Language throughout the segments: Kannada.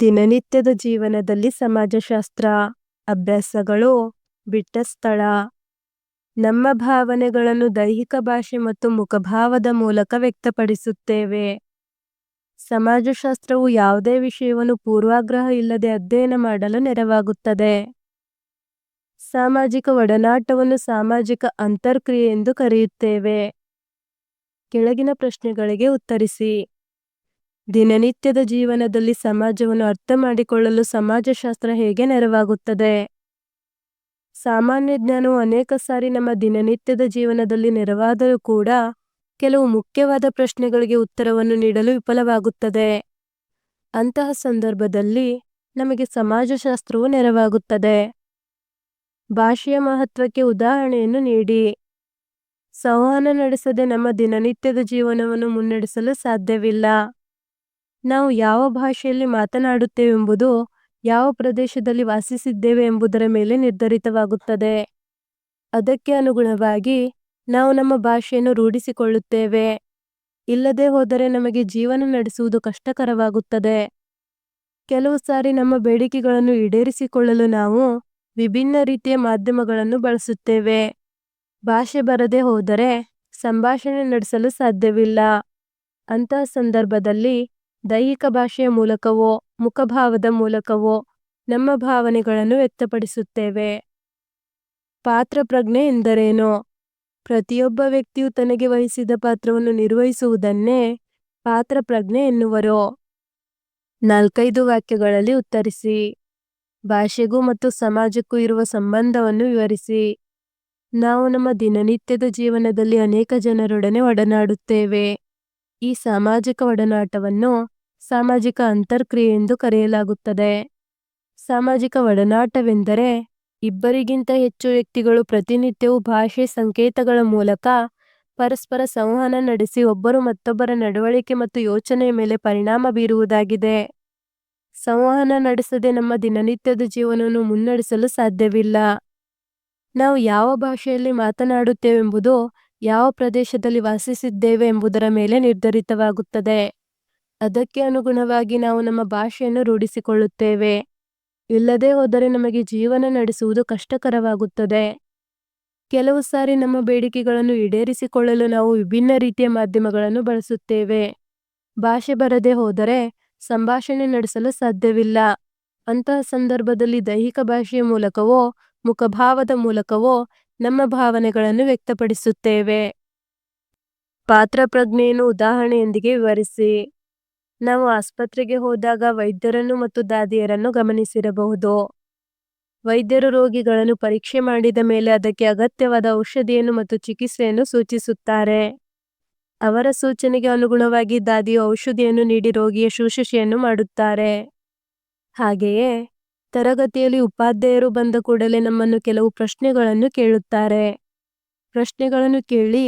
ದಿನನಿತ್ಯದ ಜೀವನದಲ್ಲಿ ಸಮಾಜಶಾಸ್ತ್ರ, ಅಭ್ಯಾಸಗಳು, ಬಿಟ್ಟ ಸ್ಥಳ, ನಮ್ಮ ಭಾವನೆಗಳನ್ನು ದೈಹಿಕ ಭಾಷೆ ಮತ್ತು ಮುಖಭಾವದ ಮೂಲಕ ವ್ಯಕ್ತಪಡಿಸುತ್ತೇವೆ. ಸಮಾಜಶಾಸ್ತ್ರವು ಯಾವುದೇ ವಿಷಯವನ್ನು ಪೂರ್ವಾಗ್ರಹ ಇಲ್ಲದೆ ಅಧ್ಯಯನ ಮಾಡಲು ನೆರವಾಗುತ್ತದೆ. ಸಾಮಾಜಿಕ ಒಡನಾಟವನ್ನು ಸಾಮಾಜಿಕ ಅಂತರ್ಕ್ರಿಯೆ ಎಂದು ಕರೆಯುತ್ತೇವೆ. ಕೆಳಗಿನ ಪ್ರಶ್ನೆಗಳಿಗೆ ಉತ್ತರಿಸಿ. ದಿನನಿತ್ಯದ ಜೀವನದಲ್ಲಿ ಸಮಾಜವನ್ನು ಅರ್ಥ ಮಾಡಿಕೊಳ್ಳಲು ಸಮಾಜಶಾಸ್ತ್ರ ಹೇಗೆ ನೆರವಾಗುತ್ತದೆ? ಸಾಮಾನ್ಯ ಜ್ಞಾನವು ಅನೇಕ ಸಾರಿ ನಮ್ಮ ದಿನನಿತ್ಯದ ಜೀವನದಲ್ಲಿ ನೆರವಾದರೂ ಕೂಡ ಕೆಲವು ಮುಖ್ಯವಾದ ಪ್ರಶ್ನೆಗಳಿಗೆ ಉತ್ತರವನ್ನು ನೀಡಲು ವಿಫಲವಾಗುತ್ತದೆ. ಅಂತಹ ಸಂದರ್ಭದಲ್ಲಿ ನಮಗೆ ಸಮಾಜಶಾಸ್ತ್ರವು ನೆರವಾಗುತ್ತದೆ. ಭಾಷೆಯ ಮಹತ್ವಕ್ಕೆ ಉದಾಹರಣೆಯನ್ನು ನೀಡಿ. ಸಂವಹನ ನಡೆಸದೆ ನಮ್ಮ ದಿನನಿತ್ಯದ ಜೀವನವನ್ನು ಮುನ್ನಡೆಸಲು ಸಾಧ್ಯವಿಲ್ಲ. ನಾವು ಯಾವ ಭಾಷೆಯಲ್ಲಿ ಮಾತನಾಡುತ್ತೇವೆಂಬುದು, ಯಾವ ಪ್ರದೇಶದಲ್ಲಿ ವಾಸಿಸಿದ್ದೇವೆ ಎಂಬುದರ ಮೇಲೆ ನಿರ್ಧರಿತವಾಗುತ್ತದೆ. ಅದಕ್ಕೆ ಅನುಗುಣವಾಗಿ ನಾವು ನಮ್ಮ ಭಾಷೆಯನ್ನು ರೂಢಿಸಿಕೊಳ್ಳುತ್ತೇವೆ. ಇಲ್ಲದೆ ಹೋದರೆ ನಮಗೆ ಜೀವನ ನಡೆಸುವುದು ಕಷ್ಟಕರವಾಗುತ್ತದೆ. ಕೆಲವು ಸಾರಿ ನಮ್ಮ ಬೇಡಿಕೆಗಳನ್ನು ಈಡೇರಿಸಿಕೊಳ್ಳಲು ನಾವು ವಿಭಿನ್ನ ರೀತಿಯ ಮಾಧ್ಯಮಗಳನ್ನು ಬಳಸುತ್ತೇವೆ. ಭಾಷೆ ಬರದೆ ಹೋದರೆ ಸಂಭಾಷಣೆ ನಡೆಸಲು ಸಾಧ್ಯವಿಲ್ಲ. ಅಂತಹ ಸಂದರ್ಭದಲ್ಲಿ ದೈಹಿಕ ಭಾಷೆಯ ಮೂಲಕವೋ, ಮುಖಭಾವದ ಮೂಲಕವೋ ನಮ್ಮ ಭಾವನೆಗಳನ್ನು ವ್ಯಕ್ತಪಡಿಸುತ್ತೇವೆ. ಪಾತ್ರ ಪ್ರಜ್ಞೆ ಎಂದರೇನು? ಪ್ರತಿಯೊಬ್ಬ ವ್ಯಕ್ತಿಯು ತನಗೆ ವಹಿಸಿದ ಪಾತ್ರವನ್ನು ನಿರ್ವಹಿಸುವುದನ್ನೇ ಪಾತ್ರ ಪ್ರಜ್ಞೆ ಎನ್ನುವರು. ನಾಲ್ಕೈದು ವಾಕ್ಯಗಳಲ್ಲಿ ಉತ್ತರಿಸಿ. ಭಾಷೆಗೂ ಮತ್ತು ಸಮಾಜಕ್ಕೂ ಇರುವ ಸಂಬಂಧವನ್ನು ವಿವರಿಸಿ. ನಾವು ನಮ್ಮ ದಿನನಿತ್ಯದ ಜೀವನದಲ್ಲಿ ಅನೇಕ ಜನರೊಡನೆ ಒಡನಾಡುತ್ತೇವೆ. ಈ ಸಾಮಾಜಿಕ ಒಡನಾಟವನ್ನು ಸಾಮಾಜಿಕ ಅಂತರ್ಕ್ರಿಯೆ ಎಂದು ಕರೆಯಲಾಗುತ್ತದೆ. ಸಾಮಾಜಿಕ ಒಡನಾಟವೆಂದರೆ ಇಬ್ಬರಿಗಿಂತ ಹೆಚ್ಚು ವ್ಯಕ್ತಿಗಳು ಪ್ರತಿನಿತ್ಯವೂ ಭಾಷೆ ಸಂಕೇತಗಳ ಮೂಲಕ ಪರಸ್ಪರ ಸಂವಹನ ನಡೆಸಿ ಒಬ್ಬರು ಮತ್ತೊಬ್ಬರ ನಡವಳಿಕೆ ಮತ್ತು ಯೋಚನೆಯ ಮೇಲೆ ಪರಿಣಾಮ ಬೀರುವುದಾಗಿದೆ. ಸಂವಹನ ನಡೆಸದೆ ನಮ್ಮ ದಿನನಿತ್ಯದ ಜೀವನವನ್ನು ಮುನ್ನಡೆಸಲು ಸಾಧ್ಯವಿಲ್ಲ. ನಾವು ಯಾವ ಭಾಷೆಯಲ್ಲಿ ಮಾತನಾಡುತ್ತೇವೆಂಬುದು ಯಾವ ಪ್ರದೇಶದಲ್ಲಿ ವಾಸಿಸಿದ್ದೇವೆ ಎಂಬುದರ ಮೇಲೆ ನಿರ್ಧರಿತವಾಗುತ್ತದೆ. ಅದಕ್ಕೆ ಅನುಗುಣವಾಗಿ ನಾವು ನಮ್ಮ ಭಾಷೆಯನ್ನು ರೂಢಿಸಿಕೊಳ್ಳುತ್ತೇವೆ. ಇಲ್ಲದೆ ಹೋದರೆ ನಮಗೆ ಜೀವನ ನಡೆಸುವುದು ಕಷ್ಟಕರವಾಗುತ್ತದೆ. ಕೆಲವು ಸಾರಿ ನಮ್ಮ ಬೇಡಿಕೆಗಳನ್ನು ಈಡೇರಿಸಿಕೊಳ್ಳಲು ನಾವು ವಿಭಿನ್ನ ರೀತಿಯ ಮಾಧ್ಯಮಗಳನ್ನು ಬಳಸುತ್ತೇವೆ. ಭಾಷೆ ಬರದೆ ಹೋದರೆ ಸಂಭಾಷಣೆ ನಡೆಸಲು ಸಾಧ್ಯವಿಲ್ಲ. ಅಂತಹ ಸಂದರ್ಭದಲ್ಲಿ ದೈಹಿಕ ಭಾಷೆಯ ಮೂಲಕವೋ, ಮುಖಭಾವದ ಮೂಲಕವೋ ನಮ್ಮ ಭಾವನೆಗಳನ್ನು ವ್ಯಕ್ತಪಡಿಸುತ್ತೇವೆ. ಪಾತ್ರ ಪ್ರಜ್ಞೆಯನ್ನು ಉದಾಹರಣೆಯೊಂದಿಗೆ ವಿವರಿಸಿ. ನಾವು ಆಸ್ಪತ್ರೆಗೆ ಹೋದಾಗ ವೈದ್ಯರನ್ನು ಮತ್ತು ದಾದಿಯರನ್ನು ಗಮನಿಸಿರಬಹುದು. ವೈದ್ಯರು ರೋಗಿಗಳನ್ನು ಪರೀಕ್ಷೆ ಮಾಡಿದ ಮೇಲೆ ಅದಕ್ಕೆ ಅಗತ್ಯವಾದ ಔಷಧಿಯನ್ನು ಮತ್ತು ಚಿಕಿತ್ಸೆಯನ್ನು ಸೂಚಿಸುತ್ತಾರೆ. ಅವರ ಸೂಚನೆಗೆ ಅನುಗುಣವಾಗಿ ದಾದಿಯು ಔಷಧಿಯನ್ನು ನೀಡಿ ರೋಗಿಯ ಶುಶ್ರೂಷೆಯನ್ನು ಮಾಡುತ್ತಾರೆ. ಹಾಗೆಯೇ, ತರಗತಿಯಲ್ಲಿ ಉಪಾಧ್ಯಾಯರು ಬಂದ ಕೂಡಲೇ ನಮ್ಮನ್ನು ಕೆಲವು ಪ್ರಶ್ನೆಗಳನ್ನು ಕೇಳುತ್ತಾರೆ. ಪ್ರಶ್ನೆಗಳನ್ನು ಕೇಳಿ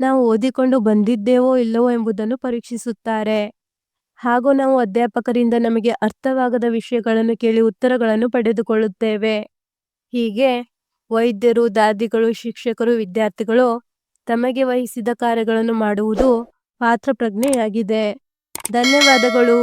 ನಾವು ಓದಿಕೊಂಡು ಬಂದಿದ್ದೇವೋ ಇಲ್ಲವೋ ಎಂಬುದನ್ನು ಪರೀಕ್ಷಿಸುತ್ತಾರೆ. ಹಾಗೂ ನಾವು ಅಧ್ಯಾಪಕರಿಂದ ನಮಗೆ ಅರ್ಥವಾಗದ ವಿಷಯಗಳನ್ನು ಕೇಳಿ ಉತ್ತರಗಳನ್ನು ಪಡೆದುಕೊಳ್ಳುತ್ತೇವೆ. ಹೀಗೆ ವೈದ್ಯರು, ದಾದಿಗಳು, ಶಿಕ್ಷಕರು, ವಿದ್ಯಾರ್ಥಿಗಳು ತಮಗೆ ವಹಿಸಿದ ಕಾರ್ಯಗಳನ್ನು ಮಾಡುವುದು ಪಾತ್ರ ಪ್ರಜ್ಞೆಯಾಗಿದೆ ಧನ್ಯವಾದಗಳು.